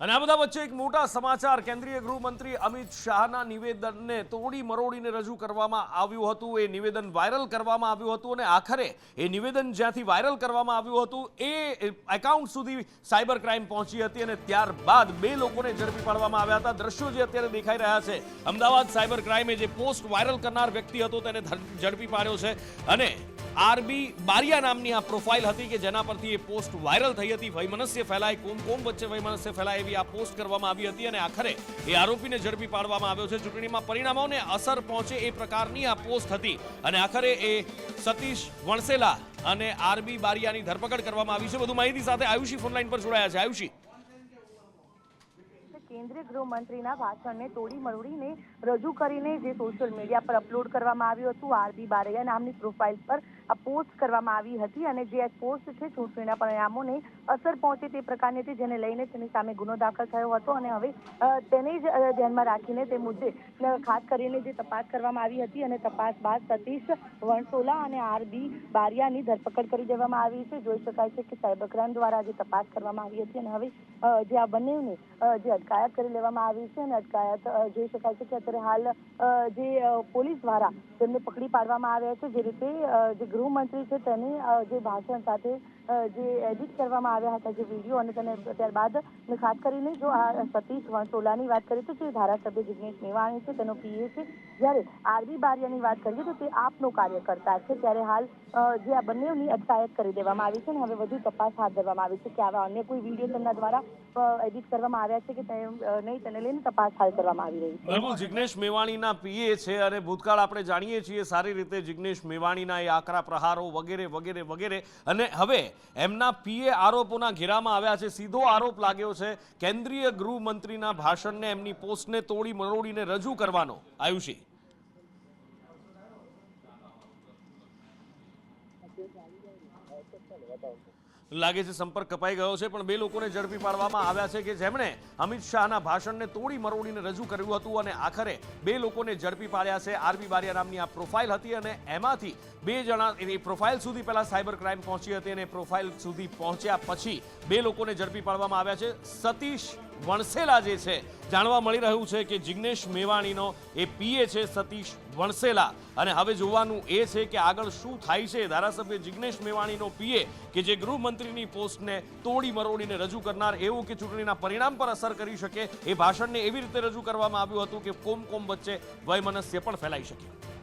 અને આ બધા વચ્ચે એક મોટા સમાચાર. કેન્દ્રીય ગૃહમંત્રી અમિત શાહના નિવેદનને તોડી મરોડીને રજૂ કરવામાં આવ્યું હતું. એ નિવેદન વાયરલ કરવામાં આવ્યું હતું અને આખરે એ નિવેદન જ્યાંથી વાયરલ કરવામાં આવ્યું હતું, એ એકાઉન્ટ સુધી સાયબર ક્રાઇમ પહોંચી હતી અને ત્યારબાદ બે લોકોને ઝડપી પાડવામાં આવ્યા હતા. દ્રશ્યો જે અત્યારે દેખાઈ રહ્યા છે, અમદાવાદ સાયબર ક્રાઇમે જે પોસ્ટ વાયરલ કરનાર વ્યક્તિ હતો તેને ઝડપી પાડ્યો છે અને આરબી બારિયા નામની આ પ્રોફાઇલ હતી કે જેના પરથી એ પોસ્ટ વાયરલ થઈ હતી. વૈમનસ્ય ફેલાય, કોમ કોમ વચ્ચે વૈમનસ્ય ફેલાય એવી આ પોસ્ટ કરવામાં આવી હતી અને આખરે એ આરોપીને ઝડપી પાડવામાં આવ્યો છે. ચૂંટણીમાં પરિણામોને અસર પહોંચે એ પ્રકારની આ પોસ્ટ હતી અને આખરે એ સતીશ વણસેલા અને આરબી બારિયાની ધરપકડ કરવામાં આવી છે. વધુ માહિતી સાથે આયુષી ફોનલાઈન પર જોડાયા છે. આયુષી. કેન્દ્રીય ગૃહમંત્રીના ભાષણને તોડી મરોડીને રજૂ કરીને જે સોશિયલ મીડિયા પર અપલોડ કરવામાં આવ્યું હતું, આરબી બારૈયા નામની પ્રોફાઇલ પર આ પોસ્ટ કરવામાં આવી હતી અને જે પોસ્ટ છે, ચૂંટણીના પરિણામોને અસર પહોંચે તે પ્રકારની હતી, જેને લઈને તેની સામે ગુનો દાખલ થયો હતો અને હવે તેને જ ધ્યાનમાં રાખીને તે મુદ્દે ખાસ કરીને જે તપાસ કરવામાં આવી હતી અને તપાસ બાદ સતીશ વણસોલા અને આરબી બારિયાની ધરપકડ કરી દેવામાં આવી છે. જોઈ શકાય છે કે સાયબર ક્રાઇમ દ્વારા જે તપાસ કરવામાં આવી હતી અને હવે જે આ બંનેને જે જે અટકાયત કરી લેવામાં આવી છે અને અટકાયત જોઈ શકાય છે કે અત્યારે હાલ જે પોલીસ દ્વારા તેમને પકડી પાડવામાં આવ્યા છે, જે રીતે જે ગૃહમંત્રી છે તેને જે ભાષણ સાથે જે એડિટ કરવામાં આવ્યા હતા, જે વીડિયો અને તેને ત્યારબાદ ખાસ કરીને જો આ સતીશ વણસોલાની વાત કરીએ તો જે ધારાસભ્ય જિગ્નેશ મેવાણી છે, તેનો પીએ છે, જ્યારે આરબી બારિયાની વાત કરીએ તો તે આપનો કાર્યકર્તા છે, ત્યારે હાલ જે આ બંનેની અટકાયત કરી દેવામાં આવી છે અને હવે વધુ તપાસ હાથ ધરવામાં આવી છે કે આવા અન્ય કોઈ વીડિયો તેમના દ્વારા એડિટ કરવામાં આવ્યા છે કે તે નહીં તેને લઈને તપાસ હાલ કરવામાં આવી રહી છે. બિલકુલ, જિગ્નેશ મેવાણીના પીએ છે અને ભૂતકાળ આપણે જાણીએ છીએ સારી રીતે જિગ્નેશ મેવાણીના એ આકરા પ્રહારો વગેરે વગેરે વગેરે. અને હવે એમના પીએ આરોપોના ઘેરામાં આવ્યા છે. સીધો આરોપ લાગ્યો છે કેન્દ્રીય ગૃહમંત્રીના ભાષણને, એમની પોસ્ટને તોડી મરોડીને રજૂ કરવાનો. આયુષી. લાગે છે સંપર્ક કપાઈ ગયો છે, પણ બે લોકોને ઝડપી પાડવામાં આવ્યા છે કે જેમણે અમિત શાહના ભાષણને તોડી મરોડીને રજૂ કર્યું હતું અને આખરે બે લોકોને ઝડપી પાડ્યા છે. આરબી બારિયા નામની આ પ્રોફાઇલ હતી અને એમાંથી બે જણા એની પ્રોફાઇલ સુધી પહેલાં સાયબર ક્રાઇમ પહોંચી હતી અને પ્રોફાઇલ સુધી પહોંચ્યા પછી બે લોકોને ઝડપી પાડવામાં આવ્યા છે. સતીશ વણસેલા જે છે, જાણવા મળી રહ્યું છે કે જિગ્નેશ મેવાણીનો એ પીએ છે સતીશ વણસેલા. અને હવે જોવાનું એ છે કે આગળ શું થાય છે. ધારાસભ્ય જિગ્નેશ મેવાણીનો પીએ કે જે ગૃહમંત્રીની પોસ્ટને તોડી મરોડીને રજૂ કરનાર, એવું કે ચૂંટણીના પરિણામ પર અસર કરી શકે, એ ભાષણને એવી રીતે રજૂ કરવામાં આવ્યું હતું કે કોમ કોમ વચ્ચે વયમનસ્ય પણ ફેલાઈ શકે